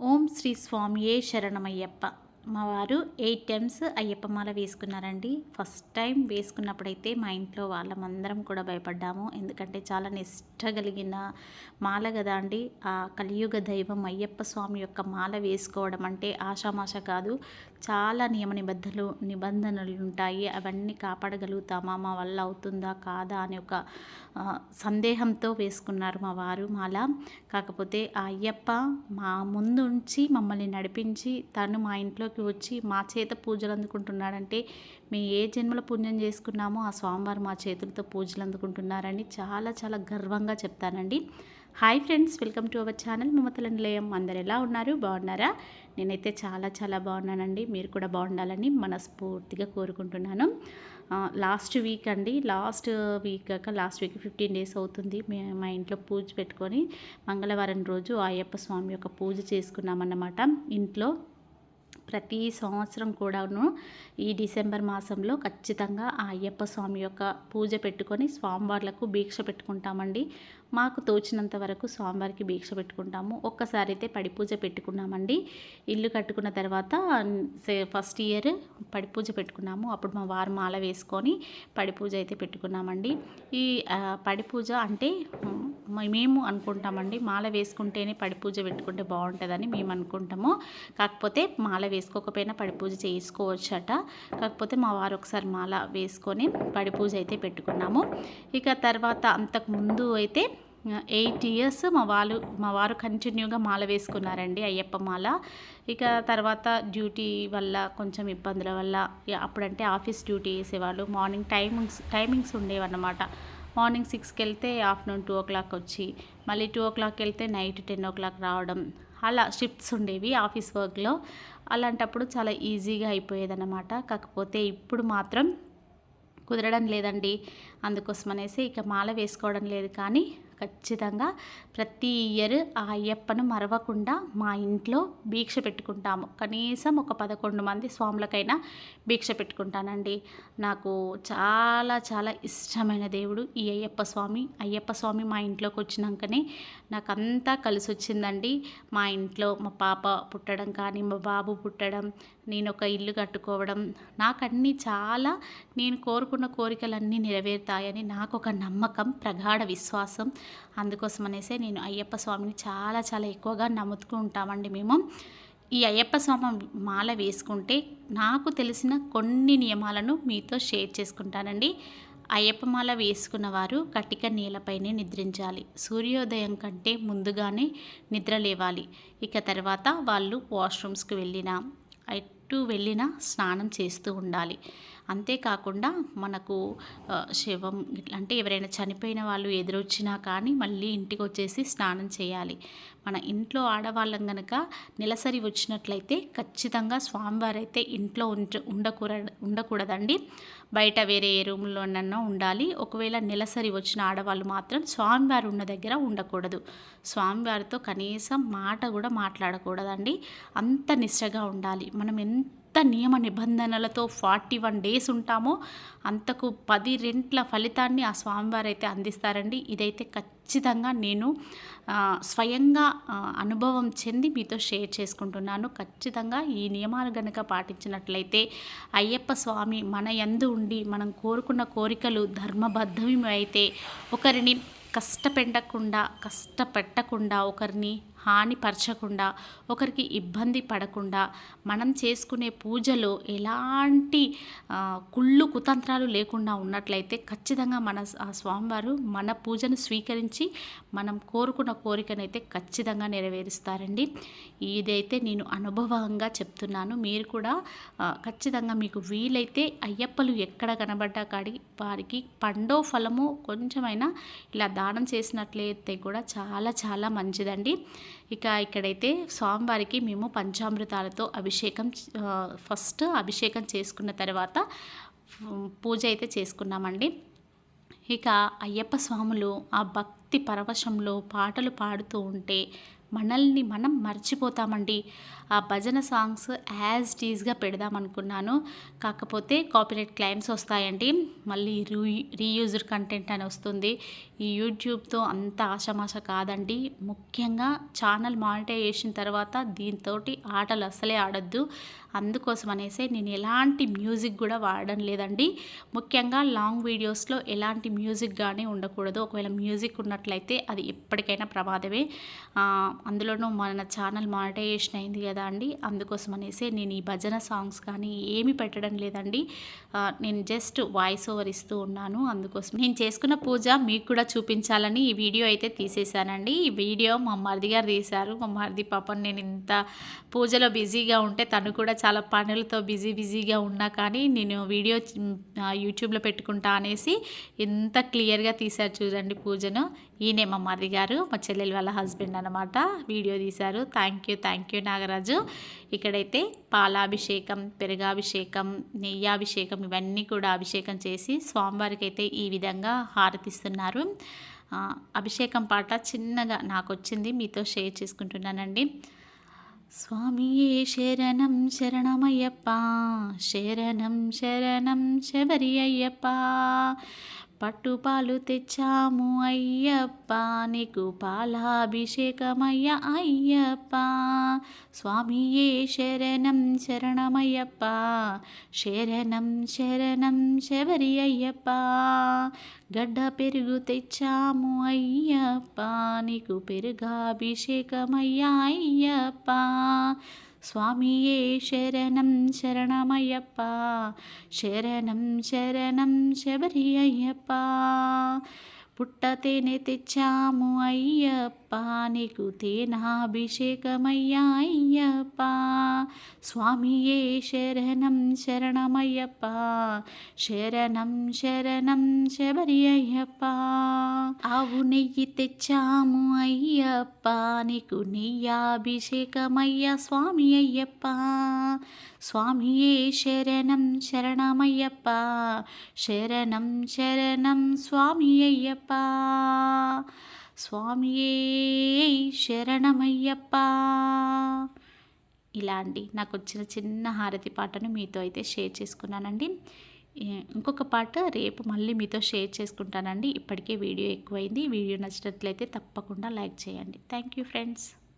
ఓం శ్రీ స్వామియే శరణమయ్యప్ప. మా వారు ఎయిట్ టైమ్స్ అయ్యప్ప మాల వేసుకున్నారండి. ఫస్ట్ టైం వేసుకున్నప్పుడైతే మా ఇంట్లో వాళ్ళమందరం కూడా భయపడ్డాము. ఎందుకంటే చాలా నిష్ట కలిగిన మాల కదా అండి. ఆ కలియుగ దైవం అయ్యప్ప స్వామి యొక్క మాల వేసుకోవడం అంటే ఆషామాష కాదు. చాలా నియమ నిబద్ధలు నిబంధనలు ఉంటాయి అవన్నీ కాపాడగలుగుతామా? మా వల్ల అవుతుందా? కాదా? అనే ఒక సందేహంతో వేసుకున్నారు మా వారు మాల. కాకపోతే ఆ అయ్యప్ప మా ముందు ఉంచి మమ్మల్ని నడిపించి తను మా ఇంట్లోకి వచ్చి మా చేత పూజలు అందుకుంటున్నాడంటే మేము ఏ జన్మల పుణ్యం చేసుకున్నామో ఆ స్వామివారు మా చేతులతో పూజలు అందుకుంటున్నారని చాలా చాలా గర్వంగా చెప్తానండి. Hi friends welcome to our channel Mamatala Nilayam. అందరు ఎలా ఉన్నారు? బాగున్నారా? నేనైతే చాలా చాలా బాగున్నానండి. మీరు కూడా బాగుండాలని మనస్ఫూర్తిగా కోరుకుంటున్నాను. లాస్ట్ వీక్ అండి లాస్ట్ వీక్ కాక లాస్ట్ వీక్ ఫిఫ్టీన్ డేస్ అవుతుంది. మే- మా ఇంట్లో పూజ పెట్టుకొని మంగళవారం రోజు అయ్యప్ప స్వామి యొక్క పూజ చేసుకున్నామన్నమాట. ఇంట్లో ప్రతి సంవత్సరం కూడాను ఈ డిసెంబర్ మాసంలో ఖచ్చితంగా ఆ అయ్యప్ప స్వామి యొక్క పూజ పెట్టుకొని స్వామివార్లకు భీక్ష పెట్టుకుంటామండి. మాకు తోచినంత వరకు స్వామివారికి భీక్ష పెట్టుకుంటాము. ఒక్కసారి అయితే పడి పూజ పెట్టుకున్నామండి. ఇల్లు కట్టుకున్న తర్వాత సే- ఫస్ట్ ఇయర్ పడి పూజ పెట్టుకున్నాము. అప్పుడు మా వారు మాల వేసుకొని పడి పూజ అయితే పెట్టుకున్నామండి. ఈ పడిపూజ అంటే మేము అనుకుంటామండి మాల వేసుకుంటేనే పడి పూజ పెట్టుకుంటే బాగుంటుందని మేము అనుకుంటాము. కాకపోతే మాల వేసుకోకపోయినా పడి పూజ చేసుకోవచ్చట. కాకపోతే మా వారు ఒకసారి మాల వేసుకొని పడి పూజ అయితే పెట్టుకున్నాము. ఇక తర్వాత అంతకు ముందు అయితే ఎయిట్ ఇయర్స్ మా వాళ్ళు మా వారు కంటిన్యూగా మాల వేసుకున్నారండి అయ్యప్ప మాల. ఇక తర్వాత డ్యూటీ వల్ల కొంచెం ఇబ్బందుల వల్ల ఇక అప్పుడంటే ఆఫీస్ డ్యూటీ చేసేవాళ్ళు. మార్నింగ్ టైమింగ్స్ టైమింగ్స్ ఉండేవన్నమాట. మార్నింగ్ సిక్స్కి వెళ్తే ఆఫ్టర్నూన్ టూ ఓ క్లాక్ వచ్చి మళ్ళీ టూ ఓ క్లాక్ వెళ్తే నైట్ టెన్ ఓ క్లాక్ రావడం అలా షిఫ్ట్స్ ఉండేవి ఆఫీస్ వర్క్లో. అలాంటప్పుడు చాలా ఈజీగా అయిపోయేదన్నమాట. కాకపోతే ఇప్పుడు మాత్రం కుదరడం లేదండి. అందుకోసం అనేసి ఇక మాల వేసుకోవడం లేదు కానీ ఖచ్చితంగా ప్రతి ఇయర్ ఆ అయ్యప్పను మరవకుండా మా ఇంట్లో భీక్ష పెట్టుకుంటాము. కనీసం ఒక పదకొండు మంది స్వాములకైనా భీక్ష పెట్టుకుంటానండి. నాకు చాలా చాలా ఇష్టమైన దేవుడు ఈ అయ్యప్ప స్వామి. అయ్యప్ప స్వామి మా ఇంట్లోకి వచ్చినాకనే నాకంతా కలిసి వచ్చిందండి. మా ఇంట్లో మా పాప పుట్టడం కానీ మా బాబు పుట్టడం నేను ఒక ఇల్లు కట్టుకోవడం నాకు అన్నీ చాలా నేను కోరుకున్న కోరికలన్నీ నెరవేరుతాయని నాకు ఒక నమ్మకం ప్రగాఢ విశ్వాసం అందుకోసం అనేసి నేను అయ్యప్ప స్వామిని చాలా చాలా ఎక్కువగా నమ్ముతూ ఉంటామండి మేము. ఈ అయ్యప్ప స్వామి మాల వేసుకుంటే నాకు తెలిసిన కొన్ని నియమాలను మీతో షేర్ చేసుకుంటానండి. అయ్యప్ప మాల వేసుకున్న వారు కటిక నేలపైనే నిద్రించాలి. సూర్యోదయం కంటే ముందుగానే నిద్ర లేవాలి. ఇక తర్వాత వాళ్ళు వాష్రూమ్స్కి వెళ్ళినా ఎటు వెళ్ళినా స్నానం చేస్తూ ఉండాలి. అంతేకాకుండా మనకు శవం అంటే ఎవరైనా చనిపోయిన వాళ్ళు ఎదురొచ్చినా కానీ మళ్ళీ ఇంటికి వచ్చేసి స్నానం చేయాలి. మన ఇంట్లో ఆడవాళ్ళం కనుక నెలసరి వచ్చినట్లయితే ఖచ్చితంగా స్వామివారైతే ఇంట్లో ఉంచ ఉండకూడ ఉండకూడదండి. బయట వేరే ఏ రూమ్లోనన్నా ఉండాలి. ఒకవేళ నెలసరి వచ్చిన ఆడవాళ్ళు మాత్రం స్వామివారు ఉన్న దగ్గర ఉండకూడదు. స్వామివారితో కనీసం మాట కూడా మాట్లాడకూడదండి. అంత నిష్టగా ఉండాలి. మనం ఎంత నియమ నిబంధనలతో ఫార్టీ వన్ డేస్ ఉంటామో అంతకు పది రెంట్ల ఫలితాన్ని ఆ స్వామివారు అయితే అందిస్తారండి. ఇదైతే ఖచ్చితంగా నేను స్వయంగా అనుభవం చెంది మీతో షేర్ చేసుకుంటున్నాను. ఖచ్చితంగా ఈ నియమాలు గనుక పాటించినట్లయితే అయ్యప్ప స్వామి మన యందు ఉండి మనం కోరుకున్న కోరికలు ధర్మబద్ధమైతే ఒకరిని కష్టపెట్టకుండా కష్టపెట్టకుండా ఒకరిని హానిపరచకుండా ఒకరికి ఇబ్బంది పడకుండా మనం చేసుకునే పూజలో ఎలాంటి కుళ్ళు కుతంత్రాలు లేకుండా ఉన్నట్లయితే ఖచ్చితంగా మన ఆ స్వామివారు మన పూజను స్వీకరించి మనం కోరుకున్న కోరికనైతే ఖచ్చితంగా నెరవేరుస్తారండి. ఇదైతే నేను అనుభవంగా చెప్తున్నాను. మీరు కూడా ఖచ్చితంగా మీకు వీలైతే అయ్యప్పలు ఎక్కడ కనబడ్డా కాడి వారికి పండో ఫలము కొంచెమైనా ఇలా దానం చేసినట్లయితే కూడా చాలా చాలా మంచిదండి. ఇక ఇక్కడైతే స్వామివారికి మేము పంచామృతాలతో అభిషేకం ఫస్ట్ అభిషేకం చేసుకున్న తర్వాత పూజ అయితే చేసుకున్నామండి. ఇక అయ్యప్ప స్వాములు ఆ భక్తి పరవశంలో పాటలు పాడుతూ ఉంటే మనల్ని మనం మర్చిపోతామండి. ఆ భజన సాంగ్స్ యాజ్ టీజ్గా పెడదాం అనుకున్నాను. కాకపోతే కాపీరైట్ క్లైమ్స్ వస్తాయండి. మళ్ళీ రీ రీయూజ్డ్ కంటెంట్ అని వస్తుంది. ఈ యూట్యూబ్తో అంత ఆశమాష కాదండి. ముఖ్యంగా ఛానల్ మానిటైజేషన్ తర్వాత దీంతో ఆటలు అస్సలే ఆడొద్దు. అందుకోసం అనేసి నేను ఎలాంటి మ్యూజిక్ కూడా వాడడం లేదండి. ముఖ్యంగా లాంగ్ వీడియోస్లో ఎలాంటి మ్యూజిక్ కానీ ఉండకూడదు. ఒకవేళ మ్యూజిక్ ఉన్నట్లయితే అది ఎప్పటికైనా ప్రమాదమే. అందులోనూ మన ఛానల్ మానిటైజేషన్ అయింది కదా అండి? అందుకోసం అనేసి నేను ఈ భజన సాంగ్స్ కానీ ఏమీ పెట్టడం లేదండి. నేను జస్ట్ వాయిస్ ఓవర్ ఇస్తూ ఉన్నాను. అందుకోసం నేను చేసుకున్న పూజ మీకు కూడా చూపించాలని ఈ వీడియో అయితే తీసేశానండి. ఈ వీడియో మా మరిది గారు తీశారు. మా మరిది పాపం నేను ఇంత పూజలో బిజీగా ఉంటే తను కూడా చాలా పనులతో బిజీ బిజీగా ఉన్నా కానీ నేను వీడియో యూట్యూబ్లో పెట్టుకుంటా అనేసి ఎంత క్లియర్గా తీశారు చూడండి పూజను. ఈయనే మా మరిది గారు మా చెల్లెలు వాళ్ళ హస్బెండ్ అనమాట వీడియో తీశారు. Thank you thank you Nagaraju. ఇక్కడైతే పాలాభిషేకం పెరుగాభిషేకం నెయ్యాభిషేకం ఇవన్నీ కూడా అభిషేకం చేసి స్వామివారికి అయితే ఈ విధంగా హారతిస్తున్నారు. అభిషేకం పాట చిన్నగా నాకు వచ్చింది మీతో షేర్ చేసుకుంటున్నానండి. స్వామియే శరణం శరణమయ్యప్ప శరణం శరణం శబరి అయ్యప్ప పట్టుపాలు తెచ్చాము అయ్యప్ప నీకు పాలాభిషేకమయ్య అయ్యప్ప. స్వామియే శరణం శరణమయ్యప్ప శరణం శరణం శబరి అయ్యప్ప. గడ్డ పెరుగు తెచ్చాము అయ్యప్ప నీకు పెరుగాభిషేకమయ్య అయ్యప్ప. స్వామియే శరణం శరణమయ్యప్ప శరణం శరణం శబరి అయ్యప్ప పుట్ట తేనె తెచ్చాము అయ్యప్ప నీకు తేనాభిషేకమయ్యా అయ్యప్ప స్వామియే శరణం శరణమయ్యప్ప శరణం శరణం శబరి అయ్యప్ప ఆవు నెయ్యి తెచ్చాము అయ్యప్ప నీకు నెయ్యాభిషేకమయ్యా స్వామి అయ్యప్ప. స్వామియే శరణం శరణమయ్యప్ప శరణం శరణం స్వామి అయ్యప్ప. స్వామియే శరణమయ్యప్ప. ఇలా అండి. నాకు వచ్చిన చిన్న హారతి పాటను మీతో అయితే షేర్ చేసుకున్నానండి. ఇంకొక పాట రేపు మళ్ళీ మీతో షేర్ చేసుకుంటానండి. ఇప్పటికే వీడియో ఎక్కువైంది. వీడియో నచ్చినట్లయితే తప్పకుండా లైక్ చేయండి. Thank you friends.